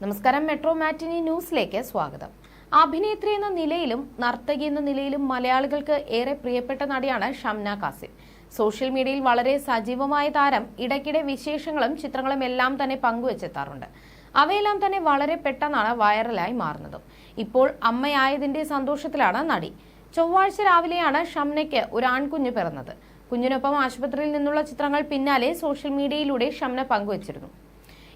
നമസ്കാരം മെട്രോ മാറ്റിനി ന്യൂസിലേക്ക് സ്വാഗതം. അഭിനേത്രി എന്ന നിലയിലും നർത്തകി എന്ന നിലയിലും മലയാളികൾക്ക് ഏറെ പ്രിയപ്പെട്ട നടിയാണ് ഷംന കാസിം. സോഷ്യൽ മീഡിയയിൽ വളരെ സജീവമായ താരം ഇടയ്ക്കിടെ വിശേഷങ്ങളും ചിത്രങ്ങളും എല്ലാം തന്നെ പങ്കുവച്ചെത്താറുണ്ട്. അവയെല്ലാം തന്നെ വളരെ പെട്ടെന്നാണ് വൈറലായി മാറുന്നതും. ഇപ്പോൾ അമ്മയായതിന്റെ സന്തോഷത്തിലാണ് നടി. ചൊവ്വാഴ്ച രാവിലെയാണ് ഷംനയ്ക്ക് ഒരു ആൺകുഞ്ഞ് പിറന്നത്. കുഞ്ഞിനൊപ്പം ആശുപത്രിയിൽ നിന്നുള്ള ചിത്രങ്ങൾ പിന്നാലെ സോഷ്യൽ മീഡിയയിലൂടെ ഷംന പങ്കുവച്ചിരുന്നു.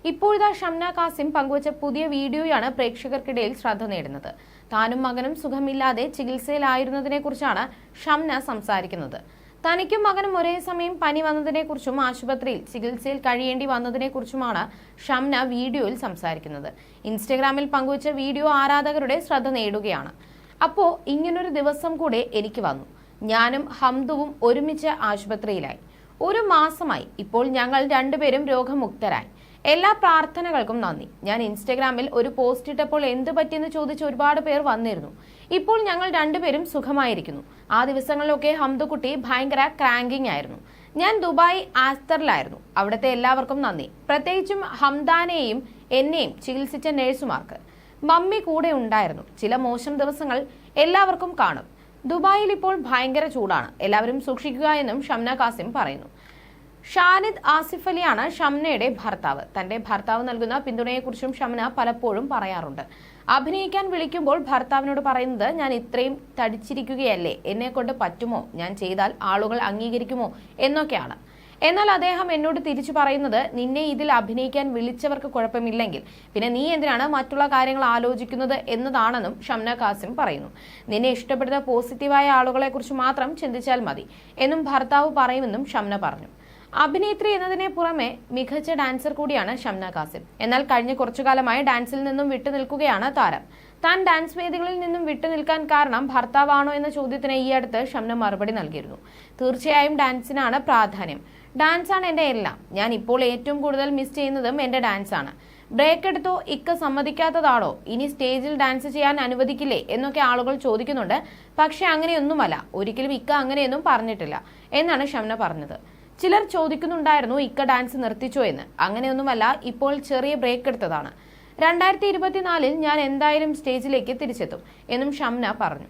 ഇപ്പോഴിതാ ഷംന കാസിം പങ്കുവച്ച പുതിയ വീഡിയോയാണ് പ്രേക്ഷകർക്കിടയിൽ ശ്രദ്ധ നേടുന്നത്. താനും മകനും സുഖമില്ലാതെ ചികിത്സയിലായിരുന്നതിനെ കുറിച്ചാണ് ഷംന സംസാരിക്കുന്നത്. തനിക്കും മകനും ഒരേ സമയം പനി വന്നതിനെക്കുറിച്ചും ആശുപത്രിയിൽ ചികിത്സയിൽ കഴിയേണ്ടി വന്നതിനെക്കുറിച്ചുമാണ് ഷംന വീഡിയോയിൽ സംസാരിക്കുന്നത്. ഇൻസ്റ്റഗ്രാമിൽ പങ്കുവച്ച വീഡിയോ ആരാധകരുടെ ശ്രദ്ധ നേടുകയാണ്. അപ്പോ ഇങ്ങനൊരു ദിവസം കൂടെ എനിക്ക് വന്നു. ഞാനും ഹംദുവും ഒരുമിച്ച് ആശുപത്രിയിലായി. ഒരു മാസമായി ഇപ്പോൾ ഞങ്ങൾ രണ്ടുപേരും രോഗമുക്തരായി. എല്ലാ പ്രാർത്ഥനകൾക്കും നന്ദി. ഞാൻ ഇൻസ്റ്റഗ്രാമിൽ ഒരു പോസ്റ്റ് ഇട്ടപ്പോൾ എന്ത് പറ്റിയെന്ന് ചോദിച്ച് ഒരുപാട് പേർ വന്നിരുന്നു. ഇപ്പോൾ ഞങ്ങൾ രണ്ടുപേരും സുഖമായിരിക്കുന്നു. ആ ദിവസങ്ങളിലൊക്കെ ഹംദുക്കുട്ടി ഭയങ്കര ക്രാങ്കിങ് ആയിരുന്നു. ഞാൻ ദുബായ് ആസ്തറിലായിരുന്നു. അവിടുത്തെ എല്ലാവർക്കും നന്ദി. പ്രത്യേകിച്ചും ഹംദാനെയും എന്നെയും ചികിത്സിച്ച നഴ്സുമാർക്ക്. മമ്മി കൂടെ ഉണ്ടായിരുന്നു. ചില മോശം ദിവസങ്ങൾ എല്ലാവർക്കും കാണും. ദുബായിൽ ഇപ്പോൾ ഭയങ്കര ചൂടാണ്. എല്ലാവരും സൂക്ഷിക്കുക എന്നും ഷംന കാസിം പറയുന്നു. ഷാനിദ് ആസിഫ് അലിയാണ് ഷംനയുടെ ഭർത്താവ്. തന്റെ ഭർത്താവ് നൽകുന്ന പിന്തുണയെക്കുറിച്ചും ഷംന പലപ്പോഴും പറയാറുണ്ട്. അഭിനയിക്കാൻ വിളിക്കുമ്പോൾ ഭർത്താവിനോട് പറയുന്നത് ഞാൻ ഇത്രയും തടിച്ചിരിക്കുകയല്ലേ? എന്നെ കൊണ്ട് പറ്റുമോ? ഞാൻ ചെയ്താൽ ആളുകൾ അംഗീകരിക്കുമോ? എന്നൊക്കെയാണ്. എന്നാൽ അദ്ദേഹം എന്നോട് തിരിച്ചു പറയുന്നത് നിന്നെ ഇതിൽ അഭിനയിക്കാൻ വിളിച്ചവർക്ക് കുഴപ്പമില്ലെങ്കിൽ. പിന്നെ നീ എന്തിനാണ് മറ്റുള്ള കാര്യങ്ങൾ ആലോചിക്കുന്നത് എന്നതാണെന്നും ഷംന കാസിം പറയുന്നു. നിന്നെ ഇഷ്ടപ്പെടുന്ന പോസിറ്റീവായ ആളുകളെക്കുറിച്ച് മാത്രം ചിന്തിച്ചാൽ മതി എന്നും ഭർത്താവ് പറയുമെന്നും ഷംന പറഞ്ഞു. അഭിനേത്രി എന്നതിനെ പുറമെ മികച്ച ഡാൻസർ കൂടിയാണ് ഷംന കാസിം എന്നാൽ കഴിഞ്ഞ കുറച്ചു കാലമായി ഡാൻസിൽ നിന്നും വിട്ടുനിൽക്കുകയാണ് താരം. താൻ ഡാൻസ് വേദികളിൽ നിന്നും വിട്ടുനിൽക്കാൻ കാരണം ഭർത്താവാണോ എന്ന ചോദ്യത്തിന് ഈ അടുത്ത് ഷംന മറുപടി നൽകിയിരുന്നു. തീർച്ചയായും ഡാൻസിനാണ് പ്രാധാന്യം. ഡാൻസാണ് എന്റെ എല്ലാം. ഞാൻ ഇപ്പോൾ ഏറ്റവും കൂടുതൽ മിസ് ചെയ്യുന്നതും എന്റെ ഡാൻസാണ്. ബ്രേക്ക് എടുത്തോ ഇക്ക സമ്മതിക്കാത്തതാണോ ഇനി സ്റ്റേജിൽ ഡാൻസ് ചെയ്യാൻ അനുവദിക്കില്ലേ എന്നൊക്കെ ആളുകൾ ചോദിക്കുന്നുണ്ട്. പക്ഷെ അങ്ങനെയൊന്നുമല്ല. ഒരിക്കലും ഇക്ക അങ്ങനെയൊന്നും പറഞ്ഞിട്ടില്ല എന്നാണ് ഷംന പറഞ്ഞത്. ചിലർ ചോദിക്കുന്നുണ്ടായിരുന്നു ഇക്ക ഡാൻസ് നിർത്തിച്ചോ എന്ന്. അങ്ങനെയൊന്നുമല്ല ഇപ്പോൾ ചെറിയ ബ്രേക്ക് എടുത്തതാണ്. രണ്ടായിരത്തി ഇരുപത്തിനാലിൽ ഞാൻ എന്തായാലും സ്റ്റേജിലേക്ക് തിരിച്ചെത്തും എന്നും ഷംന പറഞ്ഞു.